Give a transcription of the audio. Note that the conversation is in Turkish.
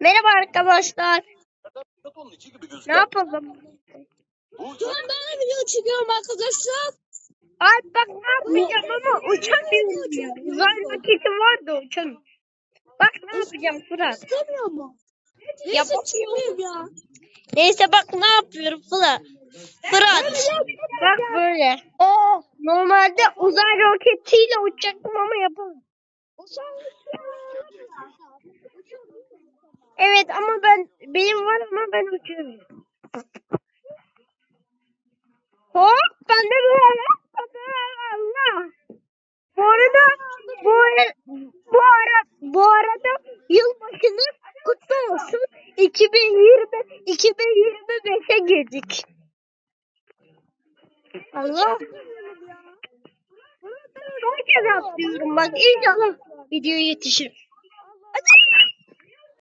Merhaba arkadaşlar. Ne yapalım? Şu an ben de video çekiyorum arkadaşlar. Ay bak ne yapacağım ama uçamıyorum ya. Uzay roketi var da uçamıyorum. Bak ne yapacağım Fırat. Çıkamıyor mu? Ya Neyse bak- ya. Neyse bak ne yapıyorum Fırat. Fırat. Bak böyle. Normalde uzay roketiyle uçacaktım ama yapamadım. Evet ama ben benim var ama ben uçuyorum. Hop ben de böyle. Allah. Bu arada bu ara, bu ara bu arada yılbaşınız kutlu olsun. 2020 2025'e girdik. Allah. Son kez atlıyorum bak inşallah video yetişir.